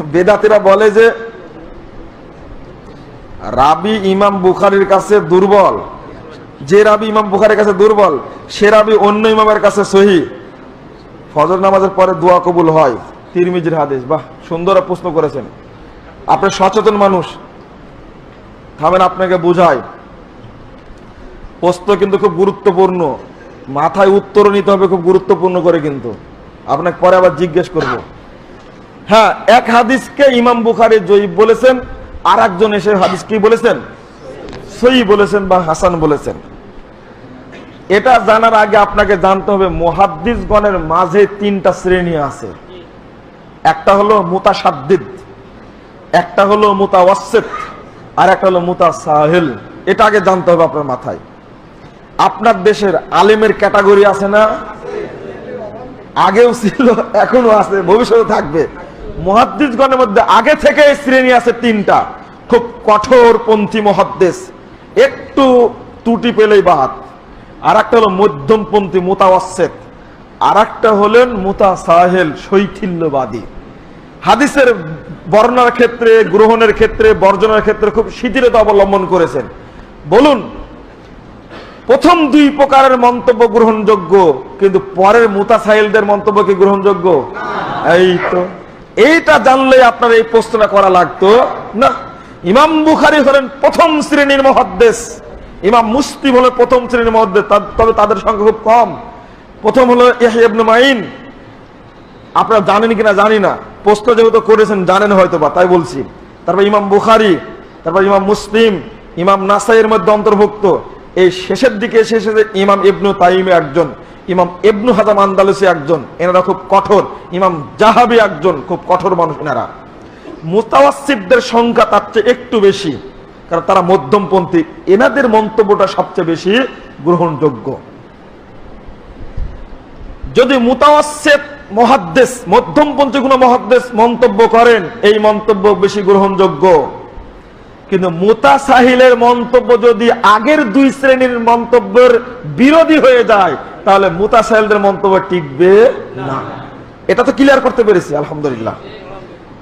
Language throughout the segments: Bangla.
বেদাতিরা বলে যে, রাবি ইমাম বুখারির কাছে দুর্বল। যে রাবি ইমাম বুখারির কাছে দুর্বল, সে রাবি অন্য ইমামের কাছে সহি। ফজর নামাজের পরে দোয়া কবুল হয়। তিরমিজির হাদিস, বাহ, সুন্দর প্রশ্ন করেছেন। আপনি সচেতন মানুষ। থামেন, আপনাকে বুঝায় প্রশ্ন কিন্তু খুব গুরুত্বপূর্ণ। মাথায় উত্তর নিতে হবে খুব গুরুত্বপূর্ণ করে কিন্তু। আপনাকে পরে আবার জিজ্ঞেস করব। হ্যাঁ এক হাদিসকে ইমাম বুখারি জয়ীব বলেছেন আর একজন এসে হাদিস কি বলেছেন? সই বলেছেন বা হাসান বলেছেন। এটা জানার আগে আপনাকে জানতে হবে, মহাদ্দিসগণের মাঝে তিনটা শ্রেণি আছে। একটা হলো মুতাসাদ্দিদ একটা হলো মুতাওয়াসিত, আর একটা হলো মুতা সাহেল এটা আগে জানতে হবে আপনার মাথায়। আপনার দেশের আলেমের ক্যাটাগরি আছে না? আগেও ছিল, এখনও আছে, ভবিষ্যতে থাকবে। মহাদ্দিসগণের মধ্যে আগে থেকে শ্রেণি আছে তিনটা। খুব কঠোর পন্থী মহাদ্দেশ একটু ত্রুটি পেলেই বাদ। আর একটা হলো মধ্যমপন্থী মোতাওয়াসেত আর একটা হলেন মুতা সাহেল শৈথিল্যবাদী। হাদিসের বর্ণার ক্ষেত্রে গ্রহণের ক্ষেত্রে বর্জনের ক্ষেত্রে খুব শিথিলতা অবলম্বন করেছেন। বলুন প্রথম দুই প্রকারের মন্তব্য গ্রহণযোগ্য কিন্তু পরের মুতাসাইলদের মন্তব্য কি গ্রহণযোগ্য? এই তো। এইটা জানলে আপনার এই প্রশ্নটা করা লাগতো, না। ইমাম বুখারি হলেন প্রথম শ্রেণির মহাদ্দেশ। ইমাম মুসলিম হলো প্রথম শ্রেণির মহাদ্দেশ তবে তাদের সংখ্যা খুব কম। প্রথম হলো মাইন আপনারা জানেন কিনা জানি না। প্রশ্ন যেহেতু করেছেন, জানেন হয়তো বা তাই বলছি। তারপর ইমাম বুখারি, তারপর ইমাম মুসলিম, ইমাম নাসাইয়ের মধ্যে অন্তর্ভুক্ত। এই শেষের দিকে এসে এসেছে ইমাম ইবনু তাইমে একজন। ইমাম ইবনু হাজাম আন্দালুসি একজন, এনারা খুব কঠোর। ইমাম জাহাবি একজন, খুব কঠোর মানুষ এনারা। মুতাওয়াসিবদের সংখ্যা তার চেয়ে একটু বেশি, কারণ তারা মধ্যমপন্থী। এনাদের মন্তব্যটা সবচেয়ে বেশি গ্রহণযোগ্য। যদি মুতাওয়াসেত মহাদ্দেশ, মধ্যমপন্থী কোনো মহাদ্দেশ মন্তব্য করেন, এই মন্তব্য বেশি গ্রহণযোগ্য। কিন্তু মুতাসাহিলের মন্তব্য যদি আগের দুই শ্রেণির মন্তব্যের বিরোধী হয়ে যায়, তাহলে মুতাসাহিলদের মন্তব্য টিকবে না। এটা তো ক্লিয়ার করতে পেরেছি, আলহামদুলিল্লাহ।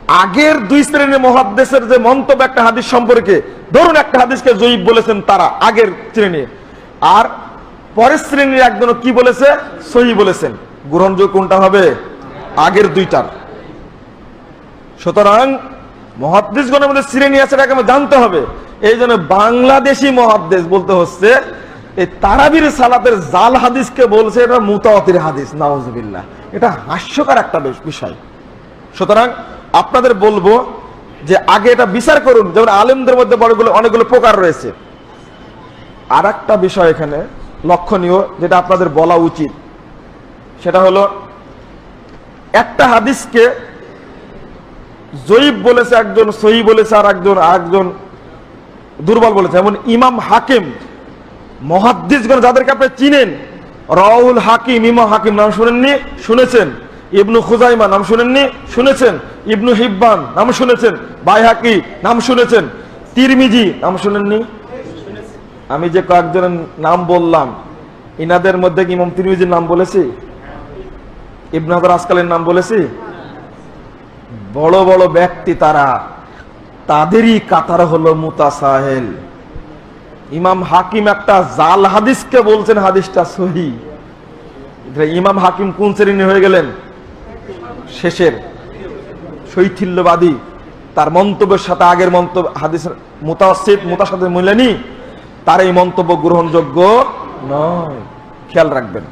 আগের দুই শ্রেণির মহাদ্দেশের যে মন্তব্য একটা হাদিস সম্পর্কে, ধরুন একটা হাদিসকে জয়ীব বলেছেন তারা, আগের শ্রেণি। আর পরের শ্রেণির একজন কি বলেছে? সহি বলেছেন। গ্রহণযোগ্য কোনটা হবে? আগের দুইটার। সুতরাং মহাদ্দেশগণের মধ্যে শ্রেণি আছে এটাকে আমাদের জানতে হবে, এই জন্য বাংলাদেশি মহাদ্দেশ বলতে হচ্ছে, এই তারাবির সালাতের জাল হাদিসকে বলছে, এটা মুতাওয়াতির হাদিস, নাউজুবিল্লাহ। এটা হাস্যকর একটা বিষয়। সুতরাং আপনাদের বলব যে আগে এটা বিচার করুন, যেমন আলেমদের মধ্যে বড়গুলো, অনেকগুলো প্রকার রয়েছে। আর একটা বিষয় এখানে লক্ষণীয়, যেটা আপনাদের বলা উচিত, সেটা হলো, একটা হাদিসকে জয়ীব বলেছে একজন, সহি বলেছে আর একজন একজন দুর্বল বলেছে। এমন ইমাম হাকিম, মহাদ্দিসগণ যাদেরকে আপনি চিনেন রাহুল হাকিম, ইমাম হাকিম নাম শুনেননি, শুনেছেন। ইবনু খুজাইমা নাম শুনেননি, শুনেছেন। ইবনু হিব্বান নাম শুনেছেন। বাই বাইহাকি নাম শুনেছেন। তিরমিজি নাম শুনেননি। আমি যে কয়েকজনের নাম বললাম, ইনাদের মধ্যে কি ইমাম তিরমিজির নাম বলেছি? ইবনু হাজার আসকালের নাম বলেছি? বড় বড় ব্যক্তি তারা, তাদেরই কাতার হলো মুতাসাহেল। ইমাম হাকিম একটা জাল হাদিসকে বলছেন, হাদিসটা সহি। ইমাম হাকিম কোন শ্রেণি হয়ে গেলেন? শেষের। শৈথিল্যবাদী। তার মন্তব্যের সাথে আগের মন্তব্য হাদিস মুতাসিদ মুতার সাথে মিলেনি। তার এই মন্তব্য গ্রহণযোগ্য নয়। খেয়াল রাখবেন।